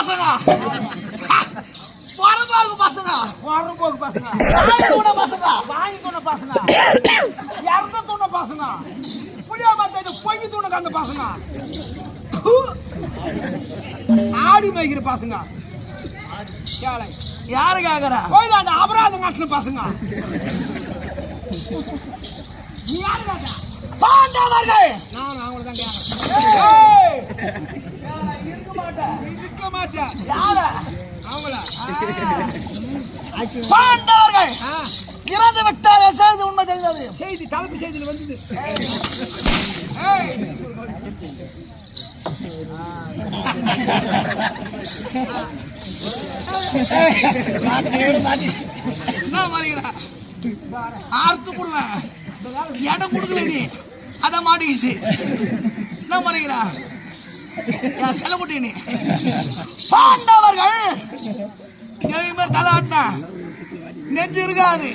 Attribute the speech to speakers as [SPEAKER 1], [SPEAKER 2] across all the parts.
[SPEAKER 1] பசங்க வரபாகு பசங்க
[SPEAKER 2] போற போக்கு பசங்க
[SPEAKER 1] தாயோட பசங்க
[SPEAKER 2] வாங்கி தூண பசங்க இறந்த தூண பசங்க புளியா மாத்தாடி பொங்கி தூணுக்கு அந்த பசங்க. ஆடி மேய்க்கிற பசங்க
[SPEAKER 1] யாரு கேக்குற?
[SPEAKER 2] கோயிலாண்ட அபராதம் கட்டின பசங்க நீ யாரு கேட்டா?
[SPEAKER 1] பாண்டவர்கள்.
[SPEAKER 2] நான் அவங்கள தான் கேட்கறேன் இருக்க மாட்டேன். மாட்டேன். அவங்கள?
[SPEAKER 1] இறந்து விட்டார்கள். செய்தி உண்மை தெரிந்தது.
[SPEAKER 2] செய்தி தலைப்பு செய்தியில் வந்தது.
[SPEAKER 1] ஆர்த்து போடுவேன் இடம் கொடுக்கல நீ. அத மாட்டிக்கிச்சு. என்ன மாதிரிடா என் செல்ல குட்டி பாண்டவர்கள்! மாதிரி தலை ஆட்டினா. நெஞ்சு இருக்காது.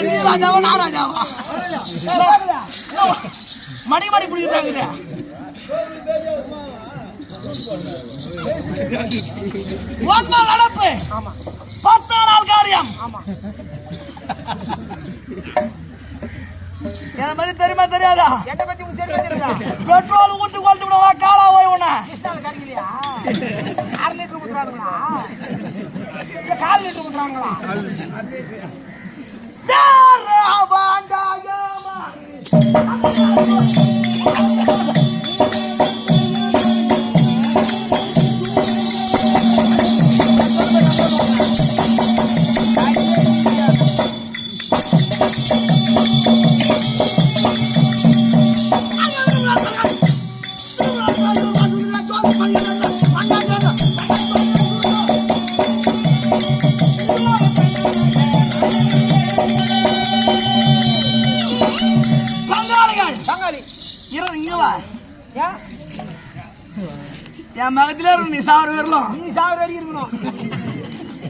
[SPEAKER 1] நீ ராஜாவா நான் ராஜாவா? மடி மடி பிடிக்கிறாங்க ஒன்னா நடப்பு.
[SPEAKER 2] ஆமா.
[SPEAKER 1] பத்தா நாள் காரியம்.
[SPEAKER 2] ஆமா.
[SPEAKER 1] என்ன பத்தி தெரியுமா தெரியாதா?
[SPEAKER 2] எட்ட பத்தி தெரியுமா
[SPEAKER 1] பெட்ரோல் ஊத்தி கொளுத்து விடுவா காலா போய் உன்ன.
[SPEAKER 2] அரை லிட்டர் ஊத்துறாங்களா கால் லிட்டர் ஊத்துறாங்களா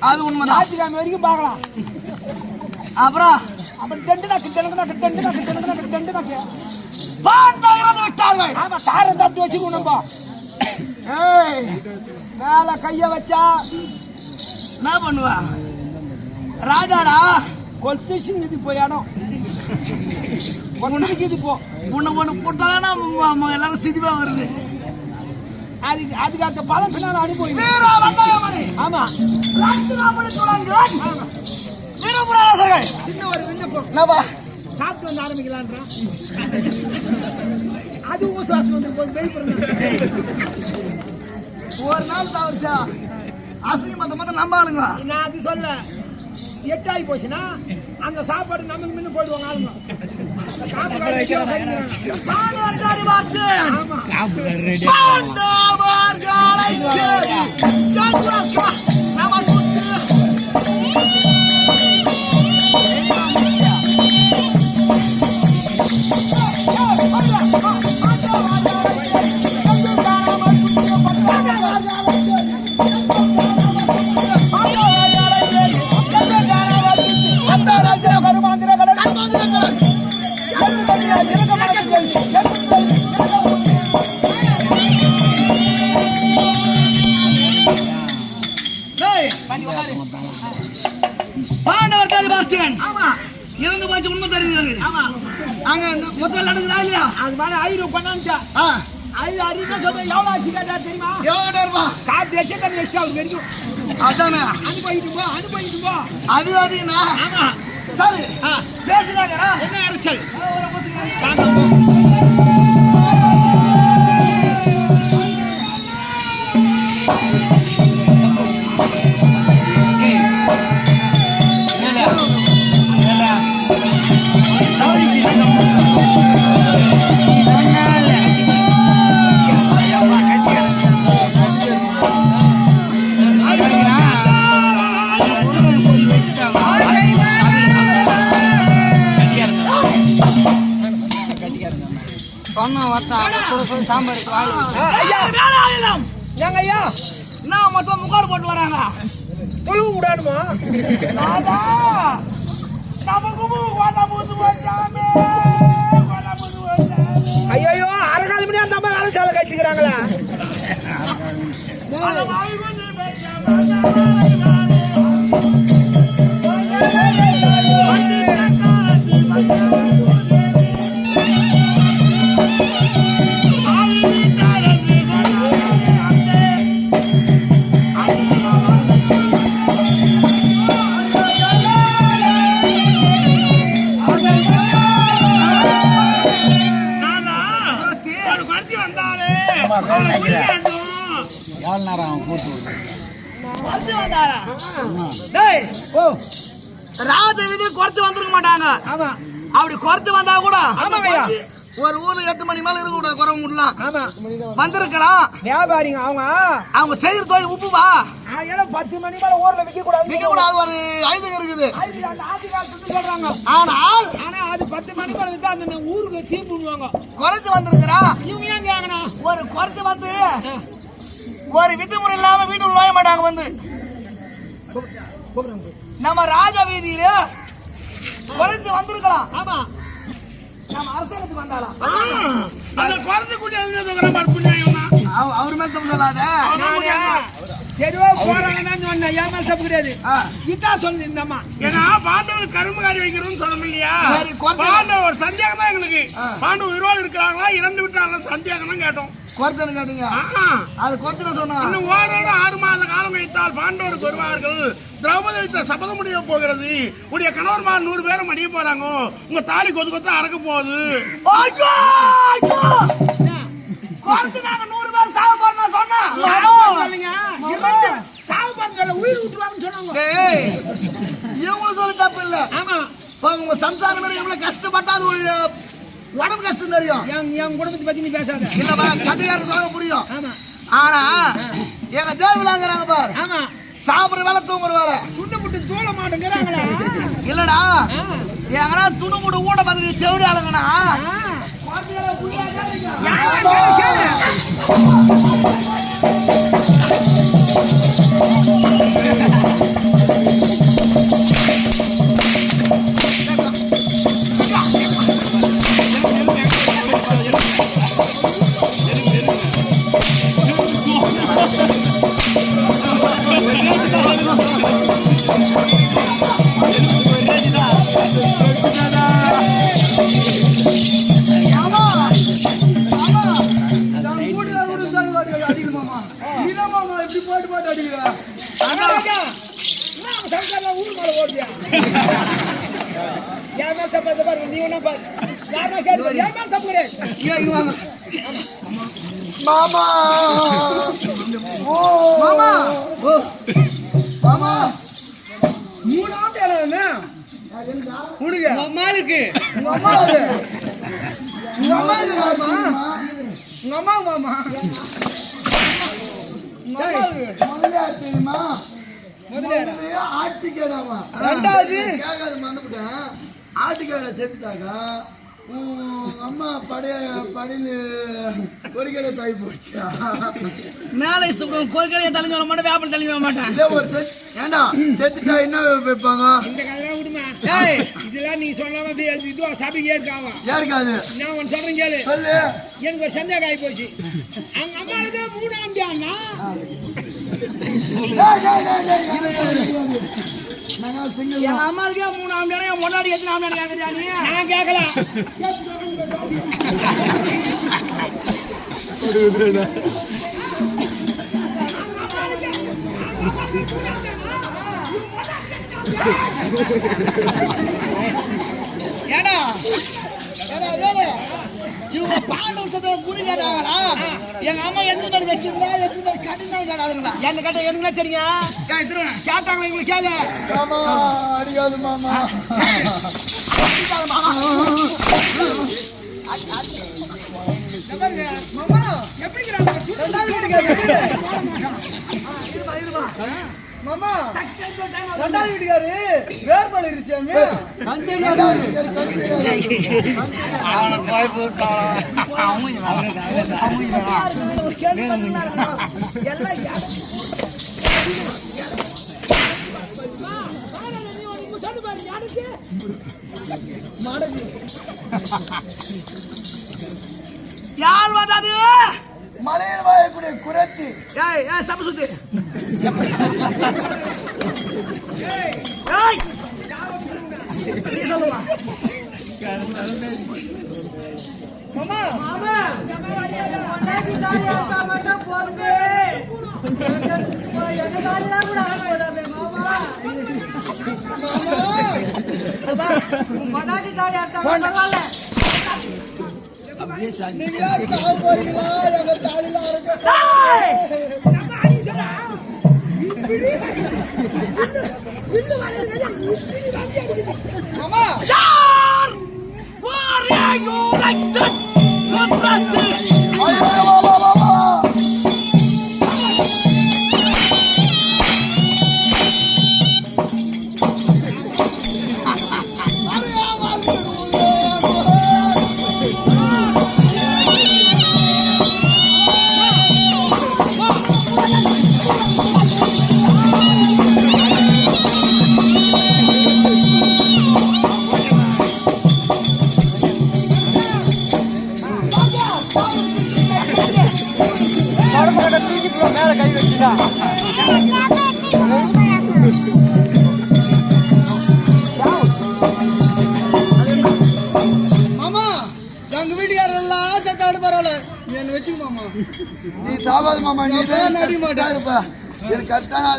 [SPEAKER 1] அது உண்மைதான்.
[SPEAKER 2] ஞாயிற்றுக்கிழமை வரைக்கும் பார்க்கலாம்.
[SPEAKER 1] அப்புறம்?
[SPEAKER 2] அப்புறம் டெண்டு நாக்கு டெண்டு நாக்கு டெண்டு நாக்கு டெண்டு நாக்கு டெண்டு நாக்கு
[SPEAKER 1] பாண்டா இறந்து விட்டார்கள்.
[SPEAKER 2] ஆமா காரை தட்டு வச்சுக்கணும் நம்ம.
[SPEAKER 1] ஏய்.
[SPEAKER 2] மேல கைய வச்சா
[SPEAKER 1] என்ன பண்ணுவ? ராஜாடா.
[SPEAKER 2] கொத்துச்சு இது போய் இடம்.
[SPEAKER 1] உன்னை ஒண்ணு போட்டாலும் எல்லாரும் சிரிப்பா வருது.
[SPEAKER 2] அதுக்கு அதுக்கு அந்த பலம் பின்னால்
[SPEAKER 1] வந்தாயமணி
[SPEAKER 2] ஆமா.
[SPEAKER 1] வீரபுராசர்கள்
[SPEAKER 2] சின்ன ஒரு விண்ணப்பம். சாப்பிட்டு வந்து ஆரம்பிக்கலான்றான் அது ஊசுவாசம் வந்து போய் வெளிப்படுறேன்
[SPEAKER 1] ஒரு நாள் தவறுச்சா? அசிங்க மத்த மத்த நம்ப
[SPEAKER 2] நான் அது சொல்ல எட்டாகி போச்சுன்னா அந்த சாப்பாடு நமக்கு முன்ன போயிடுவாங்க ஆளுங்க. காப்பு வச்சு அவருக்கு வரைக்கும்
[SPEAKER 1] அதானே?
[SPEAKER 2] அனுபவிட்டு போ அனுபவிட்டு போ.
[SPEAKER 1] அது
[SPEAKER 2] ஆமா.
[SPEAKER 1] சரி
[SPEAKER 2] ஆ,
[SPEAKER 1] பேசுறாங்க.
[SPEAKER 2] என்ன இறைச்சல்
[SPEAKER 3] சாம்பார்
[SPEAKER 2] ஏங்க ஐயா?
[SPEAKER 1] என்ன மொத்தம் முக்காடு போட்டு வராங்க?
[SPEAKER 2] தொழுவு விடானுமா ஐயோ அரகால மணி அந்த அம்மா வேலை சேலை கட்டிக்கிறாங்களா.
[SPEAKER 1] வந்தாரா டேய்.
[SPEAKER 2] ஓ.
[SPEAKER 1] ராஜ விதி குறைத்து வந்திருக்க மாட்டாங்க.
[SPEAKER 2] ஆமா.
[SPEAKER 1] அப்படி குறைத்து வந்தா கூட ஒரு ஊர்ல எட்டு மணி மேல இருக்க கூடாது குறவு முடியலாம் வந்திருக்கலாம்.
[SPEAKER 2] வியாபாரிங்க அவங்க.
[SPEAKER 1] அவங்க செய்யற தொழில் உப்புவா
[SPEAKER 2] பத்து மணி மேல ஊர்ல விற்க கூடாது
[SPEAKER 1] மிக கூடாது ஒரு ஐதங்க இருக்குது.
[SPEAKER 2] சொல்றாங்க.
[SPEAKER 1] ஆனால்
[SPEAKER 2] ஆனா அது பத்து மணி மேல வித்தா அந்த ஊருக்கு தீ பண்ணுவாங்க
[SPEAKER 1] குறைத்து வந்திருக்கிறா.
[SPEAKER 2] இவங்க ஏன்
[SPEAKER 1] ஒரு குறைத்து வந்து ஒரு விதிமுறை இல்லாம வீட்டுல நுழைய மாட்டாங்க வந்து. நம்ம ராஜா வீதியில குறைத்து வந்திருக்கலாம்.
[SPEAKER 2] ஆமா.
[SPEAKER 1] நம்ம அரசாங்கத்துக்கு வந்தாலாம்.
[SPEAKER 4] அந்த குழந்தை குட்டி
[SPEAKER 1] அவர் மேல தப்பு சொல்லாத
[SPEAKER 2] தெருவா போறாங்கன்னா சொன்னேன் ஏன் மேல தப்பு கிடையாது. கிட்டா சொல்லு இந்த அம்மா.
[SPEAKER 4] ஏன்னா பாண்டவர் கரும்பு காரி வைக்கிறோம்னு சொல்ல
[SPEAKER 1] குறைச்சு-
[SPEAKER 4] பாண்டவர் ஒரு சந்தேகம் தான் எங்களுக்கு. பாண்டவர் உயிரோடு இருக்கிறாங்களா இறந்து விட்டாங்களா சந்தேகம் தான் கேட்டோம்.
[SPEAKER 1] குறைத்தல் கேட்டீங்க. அது கொத்துன சொன்னா.
[SPEAKER 4] இன்னும் ஓரோடு ஆறு மாத காலம் வைத்தால் பாண்டவருக்கு வருவார்கள். திரௌபதி வைத்த சபதம் முடிய போகிறது. உடைய கணவர்மார் நூறு பேரும் மடிய போறாங்க. உங்க தாலி கொத்து கொத்து அறக்க போகுது.
[SPEAKER 1] நாங்க நூறு பேர் சாக போறோம் சொன்னா
[SPEAKER 2] சாவு பண்றல உயிர் விட்டுருவாங்கன்னு சொன்னாங்க.
[SPEAKER 1] இவங்களும் சொல்ல தப்பு இல்ல.
[SPEAKER 2] ஆமா.
[SPEAKER 1] உங்க சம்சாரம் இவ்வளவு கஷ்டப்பட்டா அது உடம்பு கஷ்டம் தெரியும்.
[SPEAKER 2] என் என் குடும்பத்தை பத்தி நீ பேசாத.
[SPEAKER 1] இல்லப்பா கதையாரு சொல்ல புரியும். ஆனா எங்க தேவிலாங்கிறாங்க பாரு.
[SPEAKER 2] ஆமா.
[SPEAKER 1] சாப்பிடுற வேலை தூங்குற வேலை.
[SPEAKER 2] துண்டு புட்டு தூள மாட்டேங்கிறாங்களா
[SPEAKER 1] இல்லடா. எங்கன்னா துணு மூட ஊட மாதிரி தேடி ஆளுங்கண்ணா
[SPEAKER 2] ஆ. யாரா ஓடுறியா? என் பாருங்க, நீ வேணா பாரு.
[SPEAKER 1] மாமா ஓ மாமா மூணு ஆண்டு என்ன உனக்கு
[SPEAKER 2] அம்மாளுக்கு
[SPEAKER 1] உங்க அம்மாவுக்கு உங்க அம்மாவுக்கு மாமா உங்க மாமா தெரியுமா முதல்ல ஆட்டுக்கேடாமா ரெண்டாவது? கேட்காது மறந்துவிட்டேன் ஆட்டுக்கேடை செத்துட்டாக்கா அம்மா படைய படையில கொடிக்கடை தாய் போச்சா?
[SPEAKER 3] மேலே இஷ்டப்படும் தலைஞ்சு வர மாட்டேன் வேப்பல் தலைஞ்சு வர மாட்டேன்.
[SPEAKER 1] இதே ஒரு ஏண்டா செத்துட்டா என்ன வைப்பாங்க?
[SPEAKER 2] இந்த கதையெல்லாம் விடுமா.
[SPEAKER 1] ஏய்!
[SPEAKER 2] இதெல்லாம் நீ சொல்லாம இதுவா சபைக்கு ஏற்காவா.
[SPEAKER 1] யாருக்காது
[SPEAKER 2] நான் உனக்கு சொல்றேன் கேளு.
[SPEAKER 1] சொல்லு.
[SPEAKER 2] எனக்கு ஒரு சந்தேகம் ஆகி போச்சு. அவங்க மூணாம்
[SPEAKER 3] என். அம்மாவுக்கே மூணு ஆம்பளை என் முன்னாடி எத்தனை ஆம்பளை கேட்கறியா நீ
[SPEAKER 2] நான் கேட்கல
[SPEAKER 1] ஏடா ஏடா, ஏடா. இவங்க பாண்டவ சத்திர குறி கேட்டாங்களா எங்க அம்மா எத்தனை பேர் வச்சிருந்தா எத்தனை பேர் கட்டினா கேட்டாங்களா
[SPEAKER 2] என்ன கேட்ட எனக்கு தெரியும் கேட்டாங்களா உங்களுக்கு கேளு
[SPEAKER 1] மாமா அடிக்காது மாமா மாமா இருமா, இருமா.
[SPEAKER 5] மாமா. ரெண்டாவது வீட்டுக்காரு. வேர்பால் இருந்துச்சாமி
[SPEAKER 1] யார் வந்தது?
[SPEAKER 5] மலையில் வாழக்கூடிய குரத்தி.
[SPEAKER 1] ஏய் ஏய் சப
[SPEAKER 5] நீங்க சாவு போறீங்களா எங்க தாலில அறுக்க மாமா
[SPEAKER 1] யார் வார் யூ லைக் தட்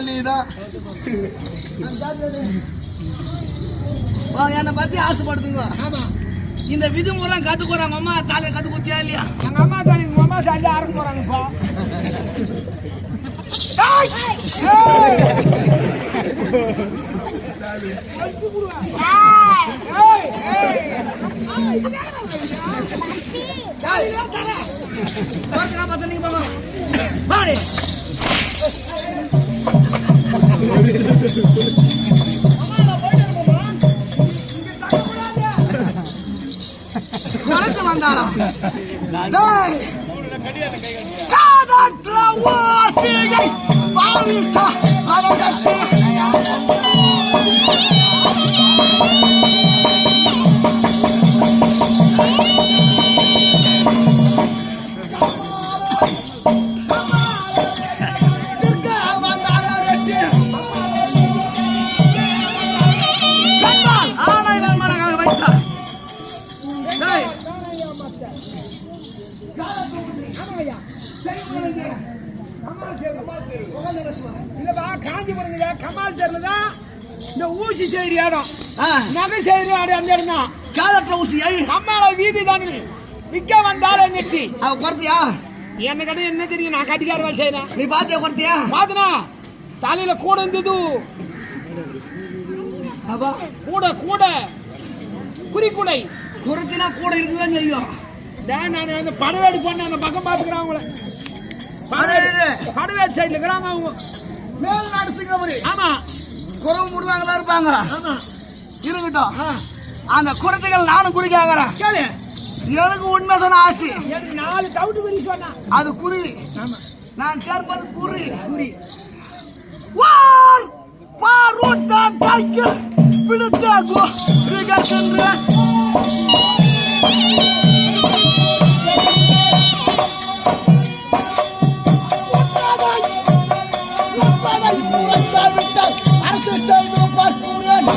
[SPEAKER 6] கஷ்ட நாள் நீ தான்
[SPEAKER 1] வா என்னை பத்தி ஆசைப்படுத்துங்க இந்த விதிமுறை கத்துக்குறாங்க அம்மா தாலியை கத்து குத்தியா இல்லையா
[SPEAKER 2] எங்க அம்மா தாடி உங்க அம்மா தாண்டி ஆரம்ப போறாங்க இப்போ ஏய்! ஏய்! ஏய்! ஏய்!
[SPEAKER 1] பார்த்தா நீங்க பாடி நடந்து வந்தாளா டேய்! காதற்ற வாசியை பாவித்த அவனுக்கு
[SPEAKER 2] செய்தி இடம் நகை செய்தி இடம் அந்த இடம் தான்
[SPEAKER 1] காதற்ற ஊசியை.
[SPEAKER 2] கம்மாள வீதி தானே விற்க வந்தாலே நிறுத்தி
[SPEAKER 1] அவ குறத்தியா?
[SPEAKER 2] என்ன கடை என்ன தெரியும்? நான் கட்டிக்கார வேலை செய்யறேன்
[SPEAKER 1] நீ பாத்தியா குறத்தியா?
[SPEAKER 2] பாத்தனா தலையில கூட இருந்தது.
[SPEAKER 1] அப்பா.
[SPEAKER 2] கூட கூட. குறிக்குடை.
[SPEAKER 1] குறத்தினா கூட இருக்குதான் செய்யும்
[SPEAKER 2] நான் அந்த படவேடு பண்ண அந்த பக்கம் பாத்துக்கிறேன் அவங்கள. படவேடு படவேடு. சைடுல இருக்கிறாங்க அவங்க.
[SPEAKER 1] மேல் நாடு சிங்கப்பூரி.
[SPEAKER 2] ஆமா.
[SPEAKER 1] குறவு முடிதாங்களா இருப்பாங்க.
[SPEAKER 2] ஆமா.
[SPEAKER 1] இருக்கட்டும். அந்த குறத்தைகள் நானும் குறிக்காகிறேன்
[SPEAKER 2] கேளு.
[SPEAKER 1] எனக்கு உண்மை சொன்ன ஆச்சு.
[SPEAKER 2] எனக்கு நாலு டவுட் வரி சொன்னா.
[SPEAKER 1] அது குருவி. நான் சேர்ப்பது குறி குறி வார்! பாரூட்டான் கைக்கு பிடித்தாகோ இருக்கின்றேன்
[SPEAKER 5] செய்து பார்க்கிறேன்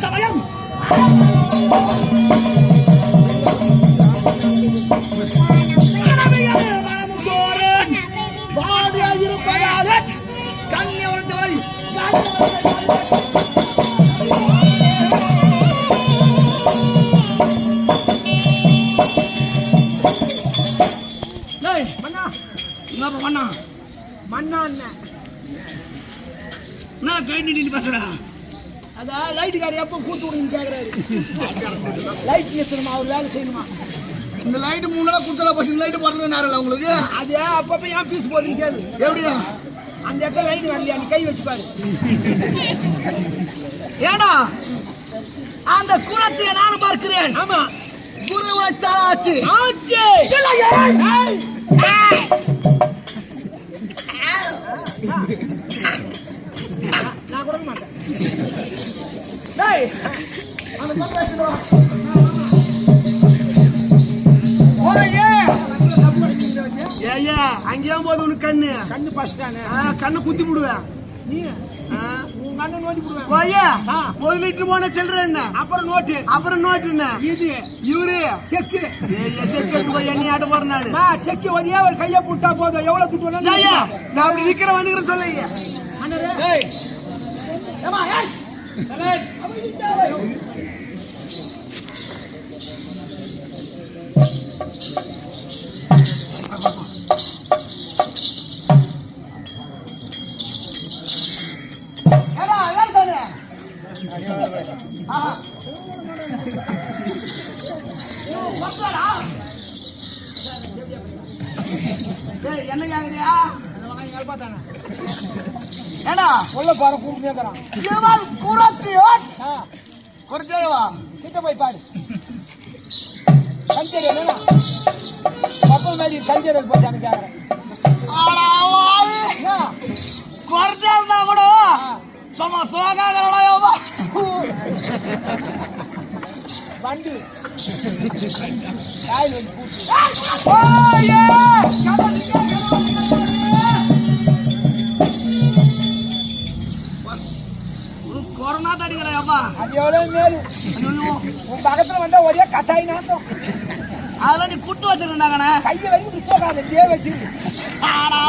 [SPEAKER 1] சமயம்
[SPEAKER 5] உணர்ந்தவரை
[SPEAKER 1] டேய்
[SPEAKER 2] அண்ணா
[SPEAKER 1] என்னப்பா பண்ணா
[SPEAKER 2] மண்ணா அண்ணன்
[SPEAKER 3] நான் கை நீட்டி பேசுறா?
[SPEAKER 2] அதான் லைட்டுக்காரர் எப்போ கூத்து விடுன்னு கேட்குறாரு லைட் ஏற்றணுமா அவர் வேலை செய்யணுமா?
[SPEAKER 1] இந்த லைட் மூணு நாளா குத்தல பசங்க லைட் போடுறது நேரம் இல்லை உங்களுக்கு?
[SPEAKER 2] அது அப்பப்போ ஏன் பீஸ் போடுறீங்க கேளு.
[SPEAKER 1] எப்படியா
[SPEAKER 2] அந்த இடத்துல லைட் வரலையா? நீ கை வச்சு பாரு.
[SPEAKER 3] ஏடா அந்த குளத்தை நான் பார்க்கிறேன்.
[SPEAKER 2] ஆமா.
[SPEAKER 1] குரு உழைத்தாரா ஆச்சு!
[SPEAKER 2] நான் கொடுக்க மாட்டேன்.
[SPEAKER 1] டேய் அந்த
[SPEAKER 3] ஏய்யா அங்கேயே போது உனக்கு கண்ணு.
[SPEAKER 2] கண்ணு பஸ்டானே
[SPEAKER 3] கண்ணு குத்தி விடுவேன்
[SPEAKER 2] நீ.
[SPEAKER 3] ஒரு லிட்டர் போன சில்லற என்ன?
[SPEAKER 2] அப்புறம் நோட்டு.
[SPEAKER 3] அப்புறம் நோட்டு என்ன?
[SPEAKER 2] இது.
[SPEAKER 3] இவரு?
[SPEAKER 2] செக்கு.
[SPEAKER 3] செக்கு போய் எண்ணெய் ஆட்ட நானு?
[SPEAKER 2] நான் செக்கு ஒரே ஒரு கையை போட்டா போதும். எவ்வளவு துட்டு எடுத்துக்கோ.
[SPEAKER 3] நான் அப்படி நிக்கிற வந்துக்கிறேன் சொல்ல ஐயா
[SPEAKER 2] அண்ணரே, உள்ள பாரு கூப்பிட்டு இருக்கிறான்
[SPEAKER 1] இவன் குரத்தியோன்.
[SPEAKER 2] ஆ,
[SPEAKER 1] குரத்தியவா?
[SPEAKER 2] கிட்ட போய் பாரு கஞ்சரி என்ன கப்பல் மாதிரி கஞ்சரி கேக்குறேன்
[SPEAKER 1] வாவி.
[SPEAKER 2] என்ன?
[SPEAKER 1] குரத்தியா இருந்தா கூட சும்மா சோகாகிறடா யோபா.
[SPEAKER 2] வண்டி காயில் வந்து
[SPEAKER 3] அப்பா
[SPEAKER 2] அது எவ்வளவு மேலும் உன் பக்கத்துல வந்தா ஒரே கட்டாய் நாத்தம்
[SPEAKER 3] அதெல்லாம் நீ குட்டு வச்சிருந்தாங்கண்ணே.
[SPEAKER 2] கையை வரைக்கும் இப்படி தூக்காத இப்படியே வச்சு.
[SPEAKER 1] ஆடா.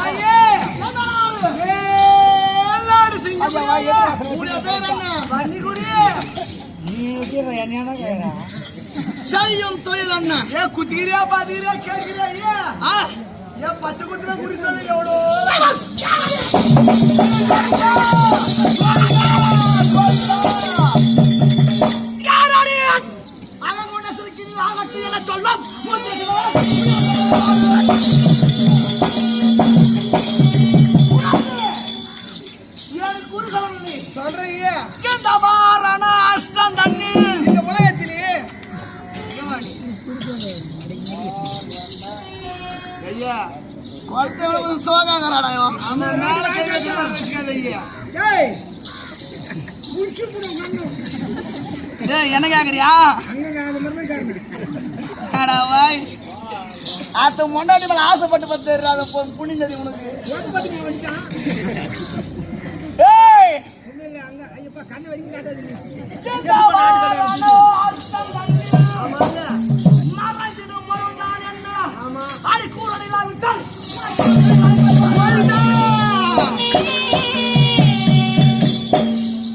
[SPEAKER 3] ஐயே எல்லாரு
[SPEAKER 2] ஐயா, வா, எது வாசனை
[SPEAKER 1] உடைய
[SPEAKER 2] வச்சு?
[SPEAKER 1] பேர் என்ன?
[SPEAKER 3] பன்னிக்குடி
[SPEAKER 2] நீ வைக்கிற என்னையான கேக்குறா?
[SPEAKER 1] செய்யும் தொழில் என்ன?
[SPEAKER 3] ஏ குத்திக்கிறியா பாத்துக்கிறியா கேட்கிறியா? ஏன் பச்சை குத்துற குறி சொல்ல எவ்வளோ
[SPEAKER 1] ஆகட்டு சொல்லும்
[SPEAKER 3] நீ
[SPEAKER 2] சொல்றீங்க
[SPEAKER 3] அஷ்டம் தண்ணி
[SPEAKER 2] இந்த உலகத்திலே
[SPEAKER 3] ஐயா
[SPEAKER 1] குரத்தை எவ்வளவு சோகாகிறாடா
[SPEAKER 3] மேல கை ஐயா என்ன கேக்குறியா?
[SPEAKER 2] அங்க அது மாதிரி காரணம்
[SPEAKER 3] அடா வாய்
[SPEAKER 1] அத்த முன்னாடி மேல ஆசைப்பட்டு பத்து அது புண்ணியது உனக்கு அடி கூறடிலாவிட்டால்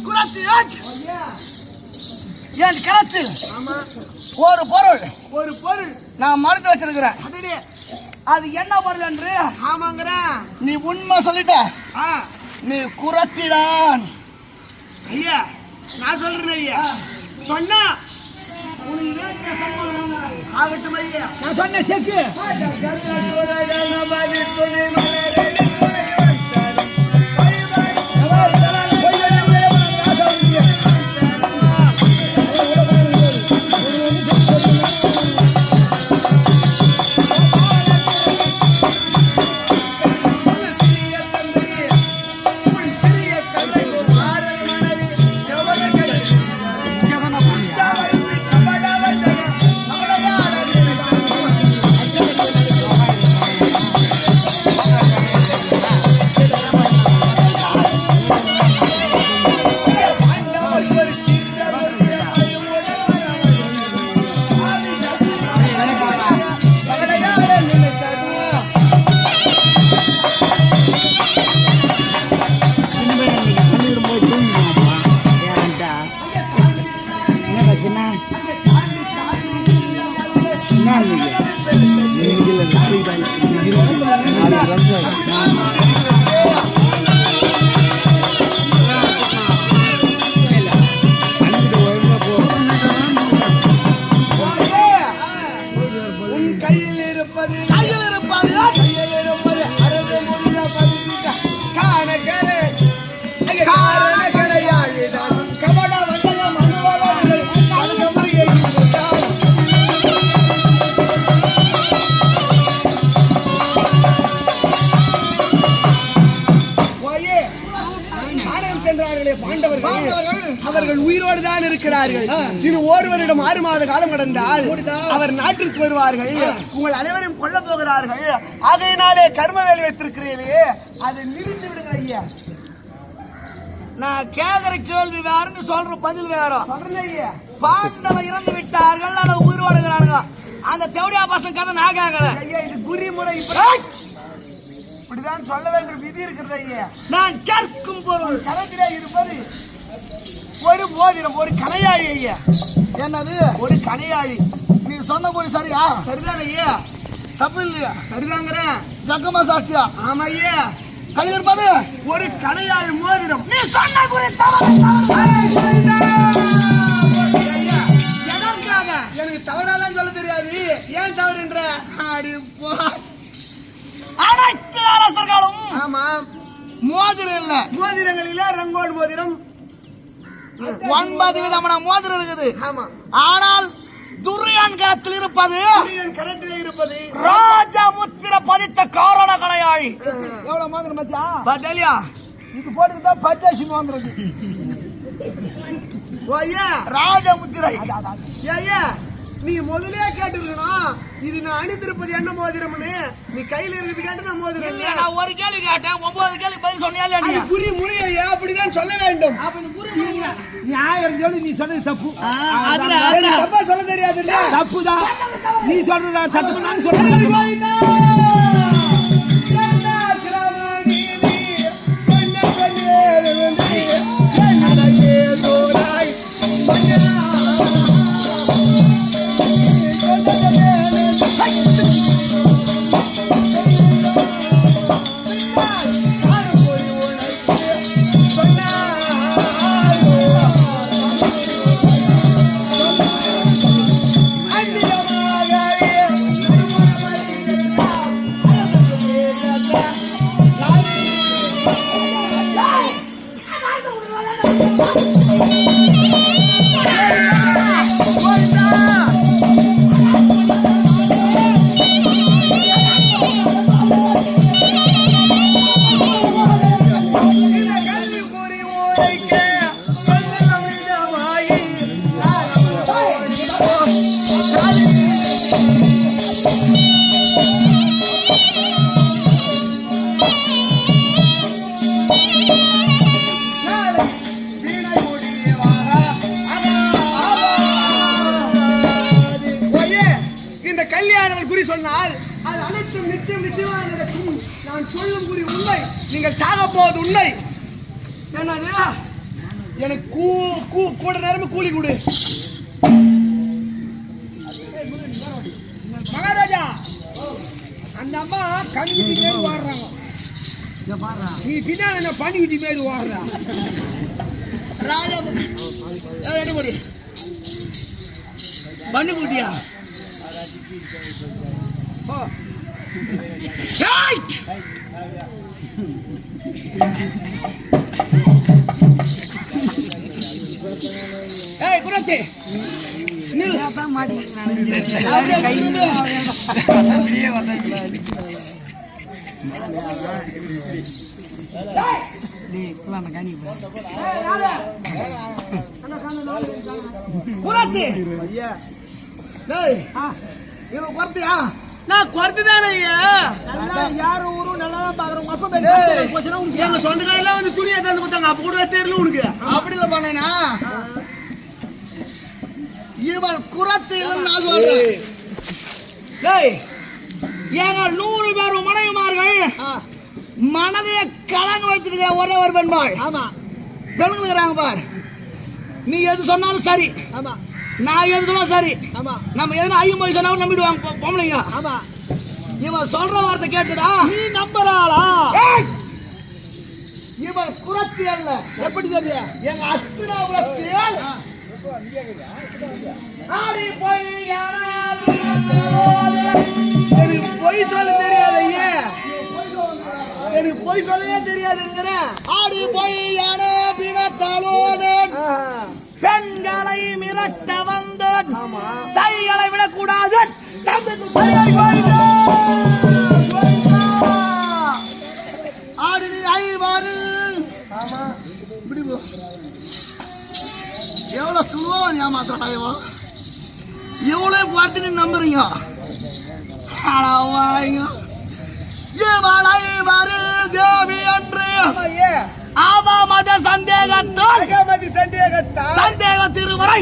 [SPEAKER 1] குரத்தியோன். என் கரத்தில்
[SPEAKER 3] ஆமா.
[SPEAKER 1] ஒரு பொருள்
[SPEAKER 3] ஒரு பொருள்
[SPEAKER 1] நான் மறந்து வச்சிருக்கிறேன். அது என்ன பொருள் என்று?
[SPEAKER 3] ஆமாங்கிறேன்
[SPEAKER 1] நீ உண்மை சொல்லிட்ட. நீ குரத்திதான்
[SPEAKER 3] ஐயா நான் சொல்றேன் ஐயா. சொன்னா ஆகட்டும் ஐயா.
[SPEAKER 2] நான் சொன்ன செக்கு.
[SPEAKER 3] இது ஒருவரிடம் ஆறு மாத காலம் கடந்தால் அவர் நாட்டிற்கு வருவார்கள். உங்கள் அனைவரையும் கொல்ல போகிறார்கள். ஆகையினாலே கர்ம வேலை வைத்திருக்கிறீர்களே அதை நிறுத்தி விடுங்க ஐயா.
[SPEAKER 1] நான் கேக்குற கேள்வி வேறன்னு சொல்ற பதில் வேற. பாண்டவ இறந்து விட்டார்கள் ஆனா உயிரோடு இருக்கிறானுங்க அந்த தேவடியா பசங்க கதை நான் கேட்கல
[SPEAKER 3] ஐயா இது குறிமுறை இப்படி- இப்படிதான் சொல்ல வேண்டும் விதி இருக்கிறது ஐயா.
[SPEAKER 1] நான் கேட்கும் பொருள்.
[SPEAKER 3] கலத்திலே இருப்பது ஒரு மோதிரம் ஒரு கனையாழி ஐயா.
[SPEAKER 2] என்னது?
[SPEAKER 3] ஒரு கனையாழி
[SPEAKER 2] நீ சொன்ன போய் சரியா?
[SPEAKER 3] சரிதான் ஐயா.
[SPEAKER 2] தப்பு இல்லையா?
[SPEAKER 3] சரிதாங்கிறேன்.
[SPEAKER 2] ஜக்கமா சாட்சியா?
[SPEAKER 3] ஆமா ஐயா.
[SPEAKER 2] கையில் இருப்பது?
[SPEAKER 3] ஒரு கனையாழி மோதிரம்.
[SPEAKER 1] நீ சொன்ன குறி எதற்காக?
[SPEAKER 3] எனக்கு தவறாதான் சொல்ல தெரியாது. ஏன் தவறுன்ற? அடி போ.
[SPEAKER 1] அனைத்து அரசர்களும்
[SPEAKER 3] ஆமா.
[SPEAKER 2] மோதிரம் இல்ல.
[SPEAKER 3] மோதிரங்களில ரங்கோடு மோதிரம்.
[SPEAKER 2] ஒன்பது விதமான மோதிரம் இருக்குது.
[SPEAKER 3] ஆமா.
[SPEAKER 2] ஆனால் துரியான் கரத்தில் இருப்பது
[SPEAKER 3] இருப்பது
[SPEAKER 1] ராஜ முத்திர பதித்த காரண கலையாழி.
[SPEAKER 3] எவ்வளவு மோதிரம் மச்சா
[SPEAKER 1] பத்தலியா
[SPEAKER 3] இது போட்டுக்கிட்டா பச்சாசி மோதிரம்
[SPEAKER 2] ராஜமுத்திரை
[SPEAKER 3] ஐயா. நீ முதலே கேட்டிருக்கணும் இது நான் அணிந்திருப்பது என்ன மோதிரம்னு நீ கையில இருக்குது கேட்டு நான் மோதிரம்
[SPEAKER 1] இல்ல நான் ஒரு கேள்வி கேட்டேன் ஒன்பது கேள்வி பதில் சொன்னியா இல்லையா
[SPEAKER 3] அது
[SPEAKER 1] நீ?
[SPEAKER 3] புரி முறையா அப்படிதான் சொல்ல வேண்டும்? நியாயம் சொல்லி நீ சொன்னது தப்பு. தப்பா சொல்ல தெரியாது தப்புதான். நீ சொல்றதா சத்தம் நான் சொல்றேன். நீ பின்னாடி என்ன பண்ணிக்கிட்டு மேடு வாடுறா
[SPEAKER 2] ராஜா என்ன முடி
[SPEAKER 1] பண்ணு குட்டியா
[SPEAKER 3] ஏய்! குணத்தி நில்
[SPEAKER 1] குரத்தி.
[SPEAKER 2] டேய் இவ குறத்தியா
[SPEAKER 1] நான் குறைத்து தானே
[SPEAKER 3] யாரும் ஊரும் நல்லா தான் பாக்குறோம் அப்ப
[SPEAKER 1] எங்க சொந்தக்காரெல்லாம் வந்து துணியை தந்து கொடுத்தாங்க. அப்ப கூட தெரியல உனக்கு.
[SPEAKER 2] அப்படி இல்ல பண்ணேனா இவள் குறத்து இல்லைன்னு நான் சொல்றேன்.
[SPEAKER 1] டேய் ஏங்க நூறு பேர் மனைவிமார்கள்.
[SPEAKER 2] மனதைய கலங்க வைத்திருக்க ஒரே ஒரு பெண்பாள்.
[SPEAKER 3] ஆமா.
[SPEAKER 2] பெண்களுக்குறாங்க பார்.
[SPEAKER 1] நீ எது சொன்னாலும் சரி.
[SPEAKER 3] ஆமா.
[SPEAKER 1] நான் எது சொன்னாலும் சரி.
[SPEAKER 3] ஆமா.
[SPEAKER 1] நம்ம எதுனா ஐயம் போய் சொன்னாலும் நம்பிடுவாங்க. பொம்பளைங்க.
[SPEAKER 3] ஆமா. இவன் சொல்ற வார்த்தை கேட்டுதா?
[SPEAKER 1] நீ நம்புறாளா! இவன் குரத்தி அல்ல. எப்படி தெரிய எங்க அஸ்தினாபுரத்தில்
[SPEAKER 3] ஆடி போய்
[SPEAKER 2] எனக்கு பொய் சொல்ல தெரியாது. ஐயா எனக்கு பொய் சொல்லவே தெரியாதுங்கிறேன்
[SPEAKER 1] ஆடி போய் யானை பிணத்தாலோனே
[SPEAKER 3] பெண்களை மிரட்ட வந்து தைகளை விடக்கூடாது.
[SPEAKER 1] ஆடி ஐவாறு. இப்படி எவ்வளவு சுலுவா ஏமாத்தடா இவன் எவ்வளவு பார்த்து நீ நம்புறீங்க? அட வாங்க. இவளை வரு தேவி என்று
[SPEAKER 2] ஐயா
[SPEAKER 3] அவ மத சந்தேகத்தால்.
[SPEAKER 2] அகமதி சந்தேகத்தா
[SPEAKER 3] சந்தேக திருவரை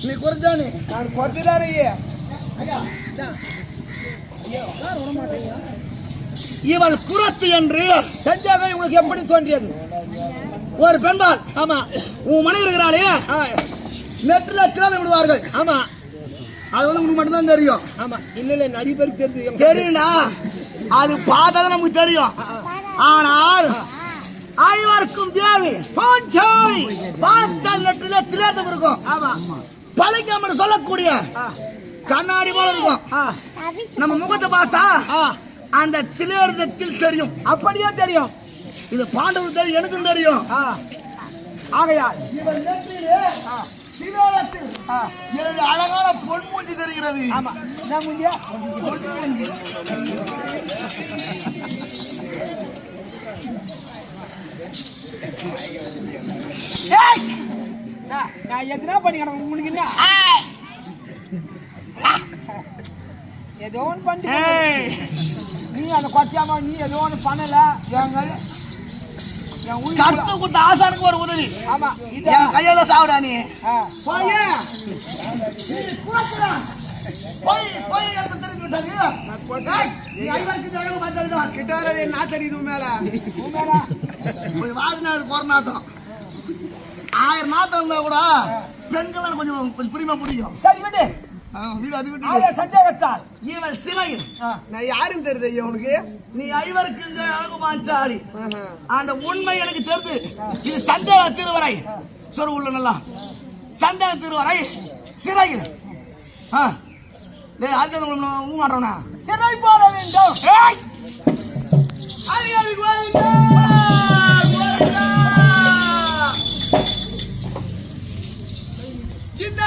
[SPEAKER 1] நீ குறைஞ்சானே.
[SPEAKER 2] நான் குறைச்சுதானே ஐயா
[SPEAKER 3] இவள் குரத்து என்று
[SPEAKER 1] சந்தேகம் உங்களுக்கு எப்படி தோன்றியது?
[SPEAKER 3] ஒரு பெண்பால்.
[SPEAKER 1] ஆமா.
[SPEAKER 3] உன் மனைவி இருக்கிறாளே.
[SPEAKER 1] நெட்ல தேட விடுவார்கள்.
[SPEAKER 3] ஆமா.
[SPEAKER 1] அது வந்து உனக்கு மட்டும்தான் தெரியும்.
[SPEAKER 3] ஆமா. இல்ல இல்ல நிறைய பேருக்கு தெரிஞ்சு
[SPEAKER 1] தெரியும்டா. அது பார்த்தா நமக்கு தெரியும். ஆனால் ஐவருக்கும் தேவி. பாஞ்சாலி பாஞ்சால் நெட்டில திலேதம் இருக்கும்
[SPEAKER 3] ஆமா.
[SPEAKER 1] பழிக்காம சொல்லக்கூடிய கண்ணாடி போல இருக்கும். நம்ம முகத்தை பார்த்தா அந்த திலேர்தத்தில் தெரியும்.
[SPEAKER 3] அப்படியே தெரியும்.
[SPEAKER 1] இது பாண்டவர் தெரியும் எனக்கும் தெரியும்.
[SPEAKER 3] ஆகையால்
[SPEAKER 1] இவன் நெற்றிலே திலேரத்தில் எனது அழகான பொன் மூஞ்சி தெரிகிறது.
[SPEAKER 3] ஆமா. என்ன முடியா
[SPEAKER 1] பொன் மூஞ்சி
[SPEAKER 3] நான் எதுனா பண்ணிக்கிறேன் உங்களுக்கு என்ன? ஏதோ ஒன்று பண்ணி நீ அந்த கொச்சாம நீ ஏதோ ஒன்று பண்ணல. உயிர்
[SPEAKER 1] கத்து குத்த ஆசானுக்கு ஒரு உதவி. என் கையால சாவுடா நீ. போயே போய் திரும்பி விட்டாங்க ஏய், நீ ஐவருக்கு ஜனங்க
[SPEAKER 2] கிட்ட வரது நாத்தடிது மேல?
[SPEAKER 3] உண்மைடா.
[SPEAKER 1] போய் வாசனை அது கொரோனாத்தம் ஆயிரம் நாத்தம் இருந்தா கூட பெண்கள் கொஞ்சம் கொஞ்சம் பிரிமா பிடிக்கும்
[SPEAKER 3] சரி
[SPEAKER 1] விட்டு
[SPEAKER 3] சந்தேகத்தால்.
[SPEAKER 1] இவள் சிலையில்
[SPEAKER 2] நான் யாரும் தெரியுது உனக்கு
[SPEAKER 1] நீ ஐவருக்கு இந்த அழகு அந்த உண்மை எனக்கு தெரிஞ்சு இது சந்தேக திருவரை. சொல் உள்ள நல்லா. சந்தேக திருவரை சிறையில். அடுத்தது மாட்டோம்னா
[SPEAKER 3] சிறை போட வேண்டும். அதிகாரி இந்த